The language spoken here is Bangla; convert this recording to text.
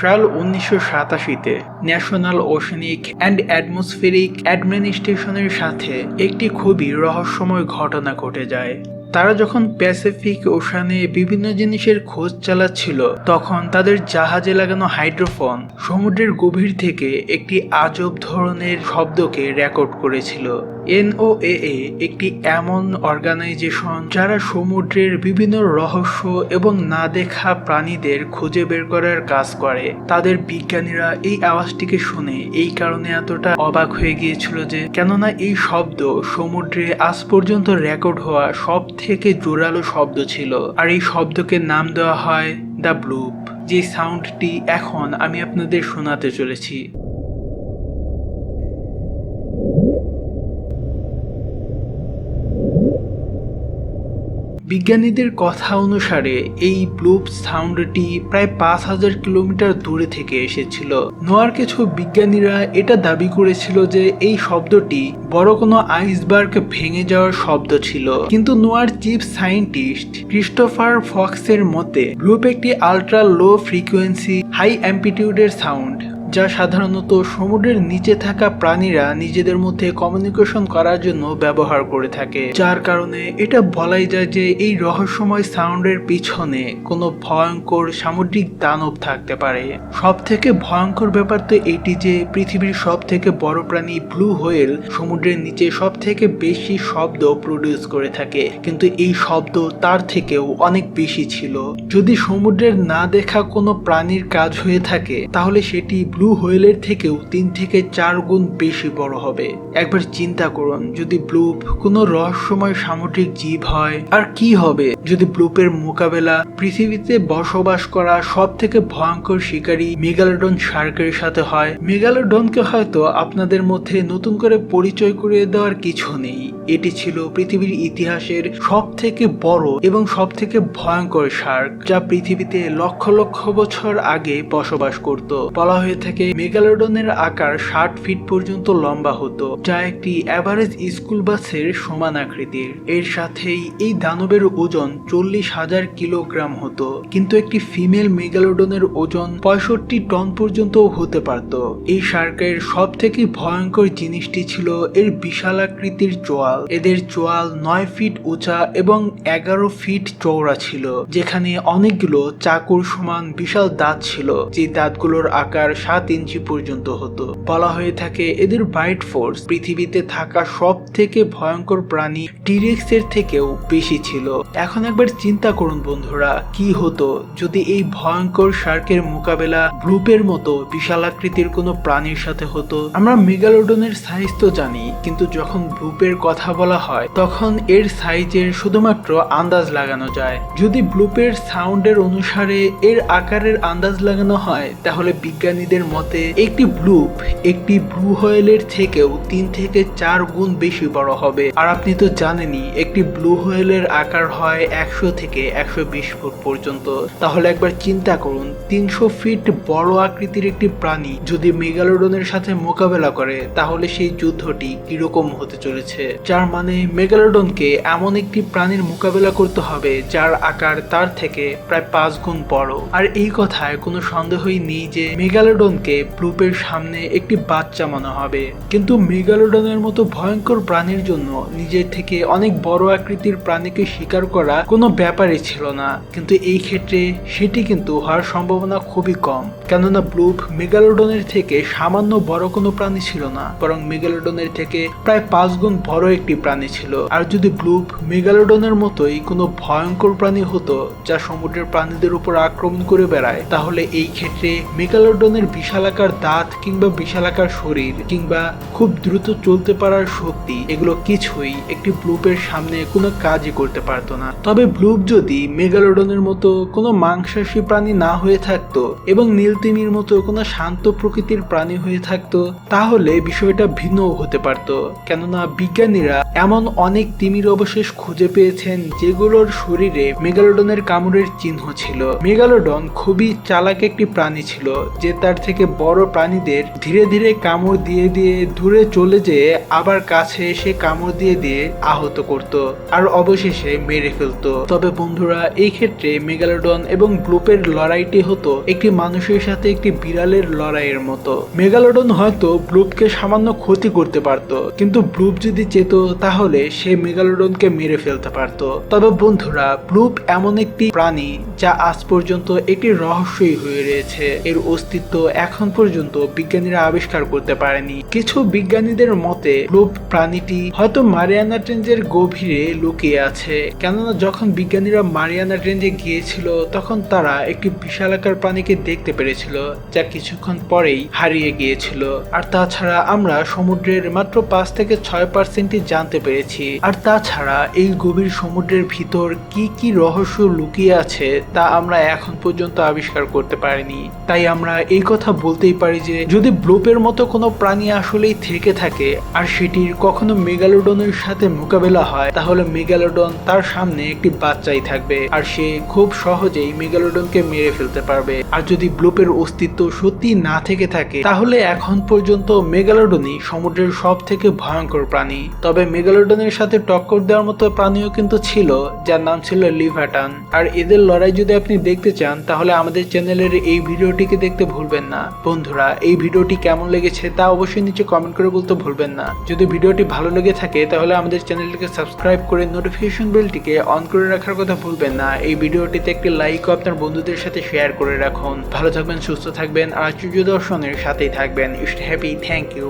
সাল উনিশশো সাতাশিতে ন্যাশনাল ওশনিক অ্যান্ড অ্যাটমসফেরিক অ্যাডমিনিস্ট্রেশনের সাথে একটি খুবই রহস্যময় ঘটনা ঘটে যায়। তারা যখন প্যাসিফিক ওশানে বিভিন্ন জিনিসের খোঁজ চালাচ্ছিল, তখন তাদের জাহাজে লাগানো হাইড্রোফোন সমুদ্রের গভীর থেকে একটি আজব ধরনের শব্দকে রেকর্ড করেছিল। এনওএ একটি এমন অর্গানাইজেশন যারা সমুদ্রের বিভিন্ন রহস্য এবং না দেখা প্রাণীদের খুঁজে বের করার কাজ করে। তাদের বিজ্ঞানীরা এই আওয়াজটিকে শুনে এই কারণে এতটা অবাক হয়ে গিয়েছিল যে, কেননা এই শব্দ সমুদ্রে আজ পর্যন্ত রেকর্ড হওয়া সব থেকে জোরালো শব্দ ছিল, আর এই শব্দকে নাম দেওয়া হয় দ্য ব্লুপ, যে সাউন্ডটি এখন আমি আপনাদের শোনাতে চলেছি। বিজ্ঞানীদের কথা অনুসারে, এই ব্লুপ সাউন্ডটি প্রায় পাঁচ হাজার কিলোমিটার দূরে থেকে এসেছিল। নোয়ার কিছু বিজ্ঞানীরা এটা দাবি করেছিল যে, এই শব্দটি বড় কোনো আইসবার্গ ভেঙে যাওয়ার শব্দ ছিল। কিন্তু নোয়ার চিফ সায়েন্টিস্ট ক্রিস্টোফার ফক্সের মতে, ব্লুপ একটি আলট্রা লো ফ্রিকোয়েন্সি, হাই অ্যাম্পিটিউডের সাউন্ড। যা সাধারণত সমুদ্রের নিচে থাকা প্রাণীরা নিজেদের মধ্যে কমিউনিকেশন করার জন্য ব্যবহার করে থাকে। যার কারণে এটা বলাই যায় যে এই রহস্যময় সাউন্ডের পিছনে কোনো ভয়ঙ্কর সামুদ্রিক দানব থাকতে পারে। সব থেকে ভয়ঙ্কর ব্যাপার তো এটি যে পৃথিবীর সব থেকে বড় প্রাণী ব্লু হোয়েল সমুদ্রের নিচে সব থেকে বেশি শব্দ প্রডিউস করে থাকে। কিন্তু এই শব্দ তার থেকেও অনেক বেশি ছিল। যদি সমুদ্রের না দেখা কোনো প্রাণীর কাজ হয়ে থাকে, তাহলে সেটি ব্লু হোয়েলের থেকেও তিন থেকে চার গুণ বেশি বড় হবে। একবার চিন্তা করুন, যদি ব্লুপ কোনো রহস্যময় সামুদ্রিক জীব হয়, আর কি হবে? যদি ব্লুপের মোকাবেলা পৃথিবীতে বসবাস করা সব থেকে ভয়ঙ্কর শিকারী মেগালোডন শার্কের সাথে হয়, মেগালোডনকে হয়তো আপনাদের মধ্যে নতুন করে পরিচয় করিয়ে দেওয়ার কিছু নেই। এটি ছিল পৃথিবীর ইতিহাসের সব থেকে বড় এবং সব থেকে ভয়ঙ্কর শার্ক, যা পৃথিবীতে লক্ষ লক্ষ বছর আগে বসবাস করত। বলা হয়ে থাকে মেগালোডনের আকার ষাট ফিট পর্যন্ত লম্বা হতো, যা একটি অ্যাভারেজ স্কুল বাসের সমান আকৃতির। এর সাথেই এই দানবের ওজন চল্লিশ হাজার কিলোগ্রাম হতো, কিন্তু একটি ফিমেল মেগালোডনের ওজন পঁয়ষট্টি টন পর্যন্ত হতে পারত। এই শার্কের সব থেকে ভয়ঙ্কর জিনিসটি ছিল এর বিশাল আকৃতির চোয়াল। এদের চোয়াল নয় ফিট উঁচা এবং এগারো ফিট চওড়া ছিল, যেখানে অনেকগুলো চাকুর সমান বিশাল দাঁত ছিল যে দাঁতগুলোর আকার সাত ইঞ্চি পর্যন্ত হতো। বলা হয়ে থাকে এদের বাইট ফোর্স পৃথিবীতে থাকা সব থেকে ভয়ঙ্কর প্রাণী টিরেক্স এর থেকেও বেশি ছিল। এখন একবার চিন্তা করুন বন্ধুরা, কি হতো যদি এই ভয়ঙ্কর শার্কের মোকাবেলা ব্লুপের মতো বিশাল আকৃতির কোনো প্রাণীর সাথে হতো? আমরা মেগালোডনের সাইজ তো জানি, কিন্তু যখন ব্লুপের কথা বলা হয়, তখন এর সাইজের শুধুমাত্র আন্দাজ লাগানো যায়। যদি ব্লুপের সাউন্ডের অনুসারে এর আকারের আন্দাজ লাগানো হয়, তাহলে বিজ্ঞানীদের মতে, একটি ব্লুপ একটি ব্লু হোয়েলের থেকেও তিন থেকে চার গুণ বেশি বড় হবে। আর আপনি তো জানেনই, একটি ব্লু হোয়েলের আকার হয় একশো থেকে একশো বিশ ফুট পর্যন্ত। তাহলে একবার চিন্তা করুন, তিনশো ফিট বড় আকৃতির একটি প্রাণী যদি মেগালোডনের সাথে মোকাবেলা করে, তাহলে সেই যুদ্ধটি কীরকম হতে চলেছে? যার মানে মেগালোডনকে এমন একটি প্রাণীর মোকাবেলা করতে হবে, যার আকার তার থেকে প্রায় পাঁচ গুণ বড়। আর এই কথায় কোনো সন্দেহই নেই যে মেগালোডনকে ব্লুপের সামনে একটি বাচ্চা মনে হবে। কিন্তু মেগালোডনের মতো ভয়ঙ্কর প্রাণীর জন্য নিজের থেকে অনেক বড় আকৃতির প্রাণীকে শিকার করা কোনো ব্যাপারই ছিল না। কিন্তু এই ক্ষেত্রে সেটি কিন্তু হওয়ার সম্ভাবনা খুবই কম। কেননা ব্লুপ মেগালোডনের থেকে সামান্য বড় কোনো প্রাণী ছিল না, বরং মেগালোডনের থেকে প্রায় পাঁচ গুণ বড় একটি প্রাণী ছিল। আর যদি ব্লুপ মেগালোডনের মতোই কোনো ভয়ঙ্কর প্রাণী হতো, যা সমুদ্রের প্রাণীদের উপর আক্রমণ করে বেড়ায়, তাহলে এই ক্ষেত্রে মেগালোডনের বিশালাকার দাঁত কিংবা বিশালাকার শরীর কিংবা খুব দ্রুত চলতে পারার শক্তি, এগুলো কিছুই একটি ব্লুপের সামনে কোনো কাজই করতে পারতো না। তবে ব্লুপ যদি মেগালোডনের মতো কোনো মাংসাশী প্রাণী না হয়ে থাকতো এবং নীলতিমির মতো কোনো শান্ত প্রকৃতির প্রাণী হয়ে থাকতো, তাহলে বিষয়টা ভিন্ন হতে পারতো। কেননা বিজ্ঞানীরা এমন অনেক তিমির অবশেষ খুঁজে পেয়েছেন যেগুলোর শরীরে মেগালোডনের কামড়ের চিহ্ন ছিল। মেগালোডন খুবই চালাক একটি প্রাণী ছিল, যে তার থেকে বড় প্রাণীদের ধীরে ধীরে কামড় দিয়ে দিয়ে দূরে চলে যেয়ে আবার কাছে এসে কামড় দিয়ে দিয়ে আহত করত আর অবশেষে মেরে ফেলতো। তবে বন্ধুরা, এই ক্ষেত্রে মেগালোডন এবং ব্লুপের লড়াইটি হতো একটি মানুষের সাথে একটি বিড়ালের লড়াইয়ের মতো। মেগালোডন হয়তো ব্লুপকে সামান্য ক্ষতি করতে পারত, কিন্তু ব্লুপ যদি চেত, তাহলে সে মেগালোডনকে মেরে ফেলতে পারত। তবে বন্ধুরা ব্লুপ এমন একটি প্রাণী যা আজ পর্যন্ত একটি রহস্যই হয়ে রয়েছে। এর অস্তিত্ব এখন পর্যন্ত বিজ্ঞানীরা আবিষ্কার করতে পারেনি। কিছু বিজ্ঞানীদের মতে ব্লুপ প্রাণীটি হয়তো মারিয়ানা ট্রেঞ্জের গভীরে লুকিয়ে আছে। কেননা যখন বিজ্ঞানীরা মারিয়ানা ট্রেঞ্জে গিয়েছিল, তখন তারা একটি বিশালাকার প্রাণীকে দেখতে পেরেছিল, যা কিছুক্ষণ পরেই হারিয়ে গিয়েছিল। আর তাছাড়া আমরা সমুদ্রের মাত্র পাঁচ থেকে ছয় পার্সেন্টই জানতে পেরেছি। আর তাছাড়া এই গভীর সমুদ্রের ভিতর কি কি রহস্য লুকিয়ে আছে, তা আমরা এখন পর্যন্ত আবিষ্কার করতে পারিনি। তাই আমরা এই কথা বলতেই পারি যে, যদি ব্লুপের মতো কোনো প্রাণী আসলেই থেকে থাকে, আর সেটির কখনো মেগালোডনের সাথে মোকাবেলা হয়, তাহলে মেগালোডন তার সামনে একটি বাচ্চাই থাকবে, আর সে খুব সহজেই মেগালোডনকে মেরে ফেলতে পারবে। আর যদি ব্লুপের অস্তিত্ব সত্যি না থেকে থাকে, তাহলে এখন পর্যন্ত মেগালোডনই সমুদ্রের সব থেকে ভয়ঙ্কর প্রাণী। তবে মেগালোডনের সাথে টক্কর দেওয়ার মতো প্রাণীও কিন্তু ছিল, যার নাম ছিল লিভাটান। আর এদের লড়াই যদি আপনি দেখতে চান, তাহলে আমাদের চ্যানেলের এই ভিডিওটিকে দেখতে ভুলবেন না বন্ধুরা, এই ভিডিওটি কেমন লেগেছে তা অবশ্যই নিচে কমেন্ট করে বলতে ভুলবেন না। যদি ভিডিওটি ভালো লেগে থাকে, তাহলে আমাদের চ্যানেলটিকে সাবস্ক্রাইব করে নোটিফিকেশন বেলটিকে অন করে রাখার কথা ভুলবেন না। এই ভিডিওটিতে একটি লাইক ও আপনার বন্ধুদের সাথে শেয়ার করে রাখুন। ভালো থাকবেন, সুস্থ থাকবেন, আর আশ্চর্য দর্শনের সাথেই থাকবেন। East happy thank you